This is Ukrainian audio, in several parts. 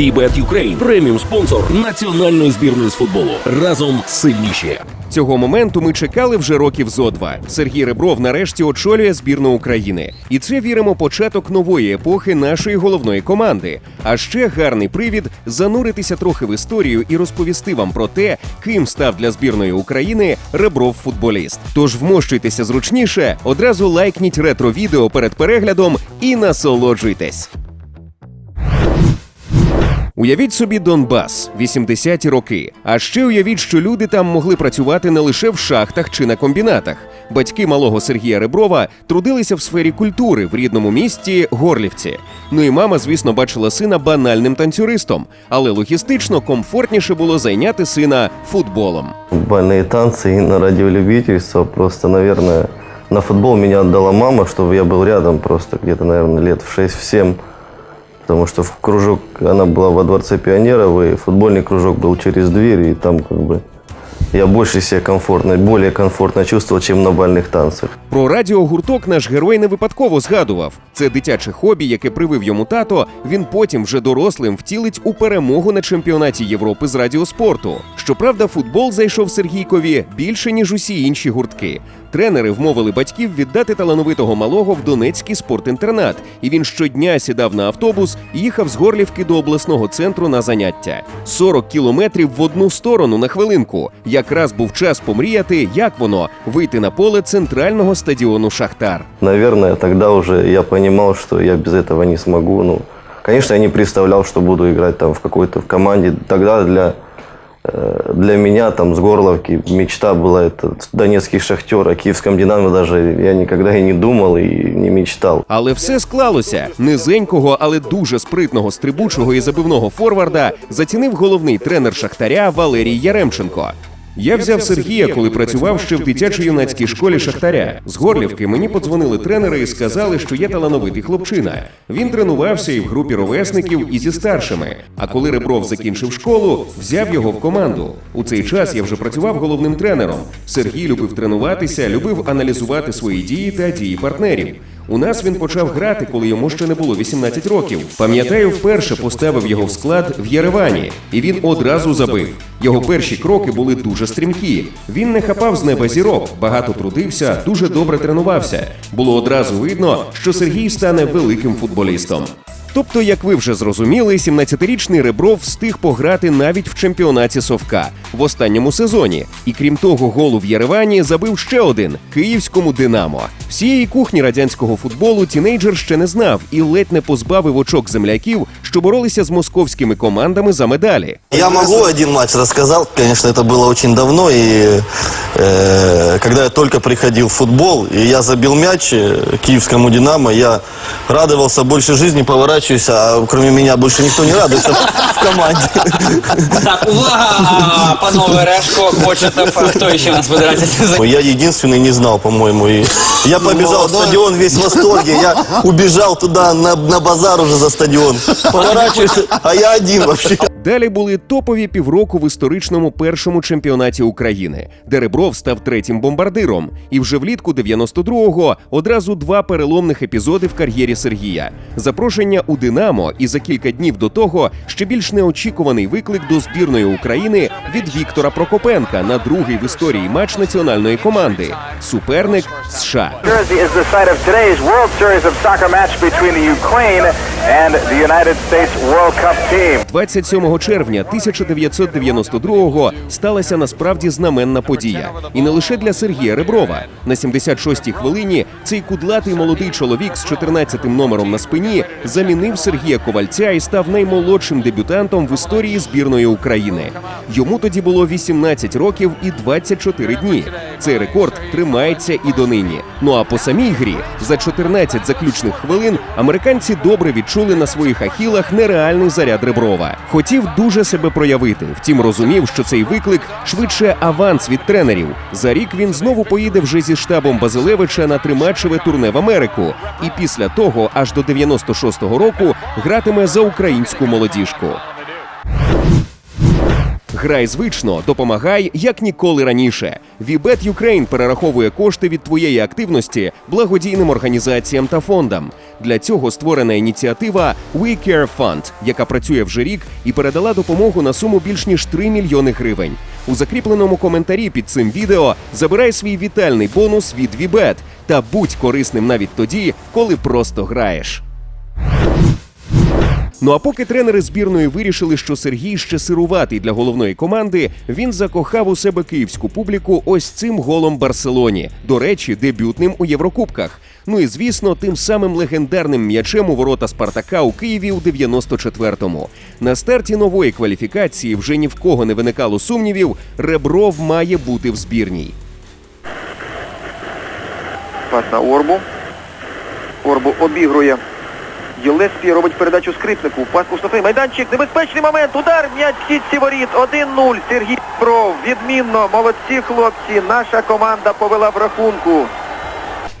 VBET Ukraine – преміум спонсор національної збірної з футболу. Разом сильніші. Цього моменту ми чекали вже років зо два. Сергій Ребров нарешті очолює збірну України, і це віримо початок нової епохи нашої головної команди. А ще гарний привід зануритися трохи в історію і розповісти вам про те, ким став для збірної України Ребров футболіст. Тож вмощуйтеся зручніше, одразу лайкніть ретро відео перед переглядом і насолоджуйтесь. Уявіть собі Донбас, 80-ті роки. А ще уявіть, що люди там могли працювати не лише в шахтах чи на комбінатах. Батьки малого Сергія Реброва трудилися в сфері культури в рідному місті Горлівці. Ну і мама, звісно, бачила сина банальним танцюристом, але логістично комфортніше було зайняти сина футболом. Бальные танцы и на радиолюбительство. Просто, наверное, на футбол меня отдала мама, чтобы я был рядом просто где-то, наверное, лет в 6-7. Потому что в кружок, она была во Дворце пионеров, и футбольный кружок был через дверь, и там как бы я больше себя комфортно, более комфортно чувствовал, чем на бальных танцах. Про радіогурток наш герой не випадково згадував. Це дитяче хобі, яке привив йому тато. Він потім вже дорослим втілить у перемогу на чемпіонаті Європи з радіоспорту. Щоправда, футбол зайшов Сергійкові більше ніж усі інші гуртки. Тренери вмовили батьків віддати талановитого малого в Донецький спортінтернат, і він щодня сідав на автобус і їхав з Горлівки до обласного центру на заняття. 40 кілометрів в одну сторону на хвилинку. Якраз був час помріяти, як воно вийти на поле центрального стадіону Шахтар. Наверное, тогда уже я понимал, что я без этого не смогу. Ну, конечно, я не представлял, что буду играть там в какой-то в команде. Тогда для, для меня там с Горловки мечта была это Донецкий Шахтер, а Киевском Динамо даже я никогда и не думал, и не мечтал. Але все склалося. Низенького, але дуже спритного стрибучого і забивного форварда зацінив головний тренер Шахтаря Валерій Яремченко. Я взяв Сергія, коли працював ще в дитячо-юнацькій школі Шахтаря. З Горлівки мені подзвонили тренери і сказали, що є талановитий хлопчина. Він тренувався і в групі ровесників, і зі старшими. А коли Ребров закінчив школу, взяв його в команду. У цей час я вже працював головним тренером. Сергій любив тренуватися, любив аналізувати свої дії та дії партнерів. У нас він почав грати, коли йому ще не було 18 років. Пам'ятаю, вперше поставив його в склад в Єревані, і він одразу забив. Його перші кроки були дуже стрімкі. Він не хапав з неба зірок, багато трудився, дуже добре тренувався. Було одразу видно, що Сергій стане великим футболістом. Тобто, як ви вже зрозуміли, 17-річний Ребров встиг пограти навіть в чемпіонаті Совка в останньому сезоні. І крім того, голу в Єревані забив ще один київському Динамо. Всієї кухні радянського футболу тінейджер ще не знав і ледь не позбавив очок земляків, що боролися з московськими командами за медалі. Я могу один матч рассказал, конечно, это было очень давно, и э, когда я только приходил в футбол, и я забил мяч э, киевскому «Динамо», я радовался больше жизни, поворачиваюсь, а кроме меня больше никто не радуется в команде. Так, увага, панове Решко, Кочетов, хто ще у нас федерація? Я единственный не знал, по-моему, и я побежал в стадион весь в восторге, я убежал туда на, на базар уже за стадион, поворачиваюсь, а я один вообще. Далі були топові півроку в історичному першому чемпіонаті України, де Ребров став третім бомбардиром. І вже влітку 92-го одразу два переломних епізоди в кар'єрі Сергія: запрошення у Динамо, і за кілька днів до того ще більш неочікуваний виклик до збірної України від Віктора Прокопенка на другий в історії матч національної команди. Суперник США. Jersey is the site of today's World Series of Soccer match between the Ukraine and the United States World Cup team. 27 червня 1992-го сталася насправді знаменна подія. І не лише для Сергія Реброва. На 76-й хвилині цей кудлатий молодий чоловік з 14-тим номером на спині замінив Сергія Ковальця і став наймолодшим дебютантом в історії збірної України. Йому тоді було 18 років і 24 дні. Цей рекорд тримається і донині. Ну а по самій грі за 14 заключних хвилин американці добре відчули на своїх ахілах нереальний заряд Реброва. Хотів дуже себе проявити, втім розумів, що цей виклик швидше аванс від тренерів. За рік він знову поїде вже зі штабом Базилевича на триматчеве турне в Америку, і після того, аж до 96-го року, гратиме за українську молодіжку. Грай звично, допомагай як ніколи раніше. Вібет Юкрейн перераховує кошти від твоєї активності благодійним організаціям та фондам. Для цього створена ініціатива We Care Fund, яка працює вже рік і передала допомогу на суму більш ніж 3 мільйони гривень. У закріпленому коментарі під цим відео забирай свій вітальний бонус від Вібет та будь корисним навіть тоді, коли просто граєш. Ну а поки тренери збірної вирішили, що Сергій ще сируватий для головної команди, він закохав у себе київську публіку ось цим голом Барселоні. До речі, дебютним у Єврокубках. Ну і звісно, тим самим легендарним м'ячем у ворота Спартака у Києві у 94-му. На старті нової кваліфікації вже ні в кого не виникало сумнівів. Ребров має бути в збірній. Пас на Орбу. Орбу обігрує. Єлеспі робить передачу скрипнику. Пас у штрафний майданчик. Небезпечний момент. Удар. М'яч в воріт. 1-0. Сергій Бров. Відмінно. Молодці хлопці. Наша команда повела в рахунку.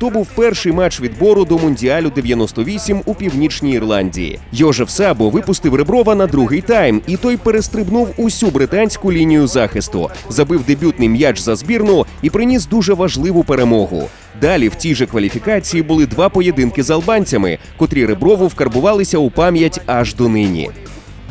То був перший матч відбору до Мундіалю 98 у північній Ірландії. Йожеф Сабо випустив Реброва на другий тайм, і той перестрибнув усю британську лінію захисту, забив дебютний м'яч за збірну і приніс дуже важливу перемогу. Далі в тій же кваліфікації були два поєдинки з албанцями, котрі Реброву вкарбувалися у пам'ять аж до нині.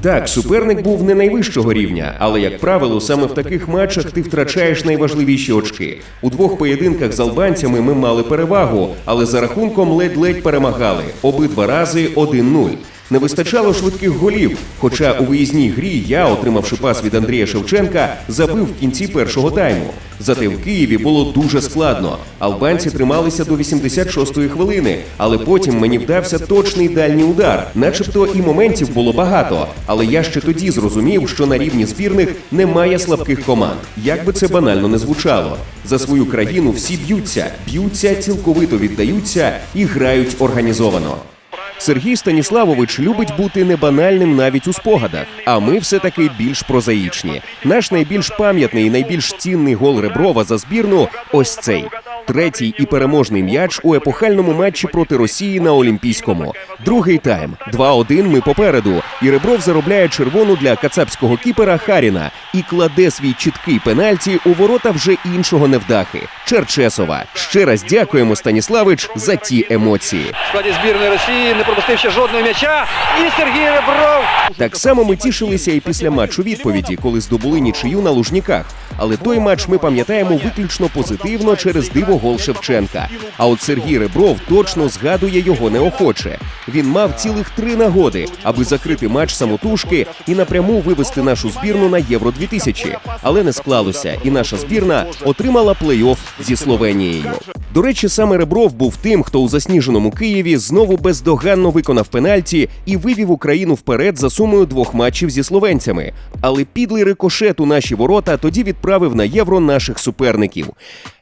Так, суперник був не найвищого рівня, але як правило, саме в таких матчах ти втрачаєш найважливіші очки. У двох поєдинках з албанцями ми мали перевагу, але за рахунком ледь-ледь перемагали обидва рази 1-0. Не вистачало швидких голів. Хоча у виїзній грі я, отримавши пас від Андрія Шевченка, забив в кінці першого тайму. Зате в Києві було дуже складно. Албанці трималися до 86-ї хвилини, але потім мені вдався точний дальній удар. Начебто і моментів було багато. Але я ще тоді зрозумів, що на рівні збірних немає слабких команд. Як би це банально не звучало. За свою країну всі б'ються, б'ються, цілковито віддаються і грають організовано. Сергій Станіславович любить бути небанальним навіть у спогадах, а ми все таки більш прозаїчні. Наш найбільш пам'ятний і найбільш цінний гол Реброва за збірну ось цей. Третій і переможний м'яч у епохальному матчі проти Росії на Олімпійському. Другий тайм. 2-1 ми попереду. І Ребров заробляє червону для кацапського кіпера Харіна і кладе свій чіткий пенальті у ворота вже іншого невдахи Черчесова. Ще раз дякуємо, Станіславич, за ті емоції. В складі збірної Росії не пропустив ще жодного м'яча. І Сергій Ребров. Так само ми тішилися і після матчу відповіді, коли здобули нічию на лужніках. Але той матч ми пам'ятаємо виключно позитивно через диво гол Шевченка. А от Сергій Ребров точно згадує його неохоче. Він мав цілих три нагоди, аби закрити матч самотужки і напряму вивести нашу збірну на Євро 2000 Але не склалося, і наша збірна отримала плей-офф зі Словенією. До речі, саме Ребров був тим, хто у засніженому Києві знову бездоганно виконав пенальті і вивів Україну вперед за сумою двох матчів зі словенцями. Але підлий рикошет у наші ворота тоді відправив на євро наших суперників.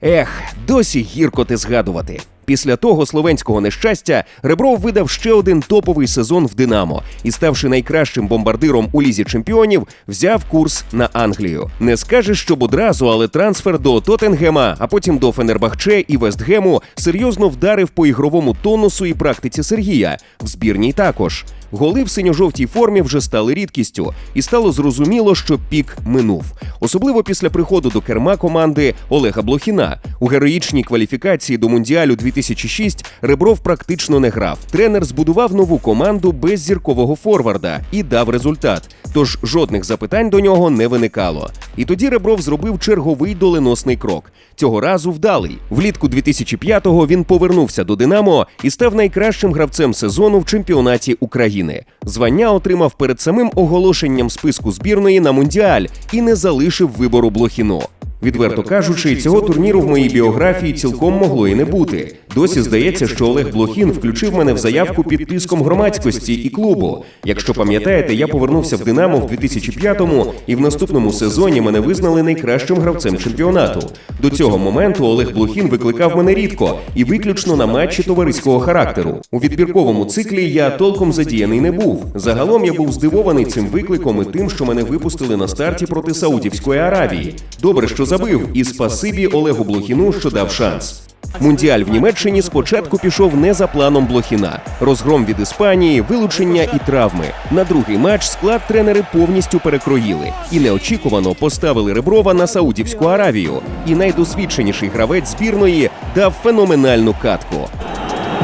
Ех, досі гірко те згадувати. Після того словенського нещастя Ребров видав ще один топовий сезон в Динамо і, ставши найкращим бомбардиром у лізі чемпіонів, взяв курс на Англію. Не скажеш, щоб одразу, але трансфер до Тоттенгема, а потім до Фенербахче і Вестгему серйозно вдарив по ігровому тонусу і практиці Сергія. В збірній також. Голи в синьо-жовтій формі вже стали рідкістю, і стало зрозуміло, що пік минув. Особливо після приходу до керма команди Олега Блохіна. У героїчній кваліфікації до Мундіалю 2006 Ребров практично не грав. Тренер збудував нову команду без зіркового форварда і дав результат. Тож жодних запитань до нього не виникало. І тоді Ребров зробив черговий доленосний крок. Цього разу вдалий. Влітку 2005-го він повернувся до Динамо і став найкращим гравцем сезону в чемпіонаті України. Звання отримав перед самим оголошенням списку збірної на Мундіаль і не залишив вибору Блохіно. Відверто кажучи, цього турніру в моїй біографії цілком могло і не бути. Досі здається, що Олег Блохін включив мене в заявку під тиском громадськості і клубу. Якщо пам'ятаєте, я повернувся в Динамо в 2005-му, і в наступному сезоні мене визнали найкращим гравцем чемпіонату. До цього моменту Олег Блохін викликав мене рідко і виключно на матчі товариського характеру. У відбірковому циклі я толком задіяний не був. Загалом я був здивований цим викликом і тим, що мене випустили на старті проти Саудівської Аравії. Добре, що забив, і спасибі Олегу Блохіну, що дав шанс. Мундіаль в Німеччині спочатку пішов не за планом Блохіна. Розгром від Іспанії, вилучення і травми. На другий матч склад тренери повністю перекроїли і неочікувано поставили Реброва на Саудівську Аравію. І найдосвідченіший гравець збірної дав феноменальну катку.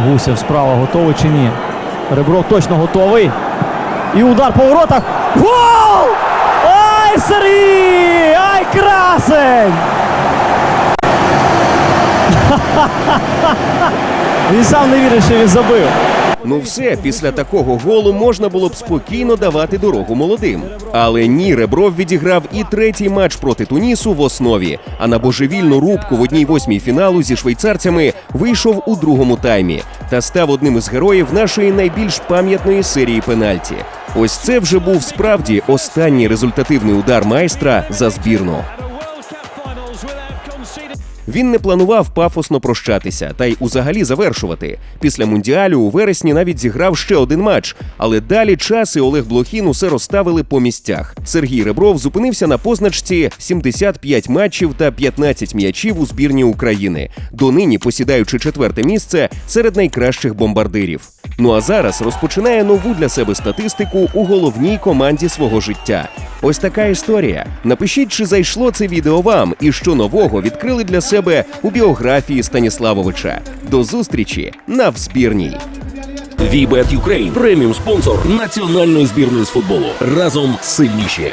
Гусєв справа готовий чи ні? Ребров точно готовий. І удар по воротах. Гол! Ай, Сергій! Ай, красень! Він сам не вірить, що він забив. Ну все, після такого голу можна було б спокійно давати дорогу молодим. Але ні, Ребров відіграв і третій матч проти Тунісу в основі. А на божевільну рубку в одній восьмій фіналу зі швейцарцями вийшов у другому таймі та став одним із героїв нашої найбільш пам'ятної серії пенальті. Ось це вже був справді останній результативний удар майстра за збірну. Він не планував пафосно прощатися та й узагалі завершувати. Після мундіалю у вересні навіть зіграв ще один матч. Але далі час і Олег Блохін усе розставили по місцях. Сергій Ребров зупинився на позначці 75 матчів та 15 м'ячів у збірні України, донині посідаючи четверте місце серед найкращих бомбардирів. Ну а зараз розпочинає нову для себе статистику у головній команді свого життя. Ось така історія. Напишіть, чи зайшло це відео вам, і що нового відкрили для себе у біографії Станіславовича. До зустрічі на взбірній. Вібет Юкрейн преміум спонсор національної збірної з футболу. Разом сильніші.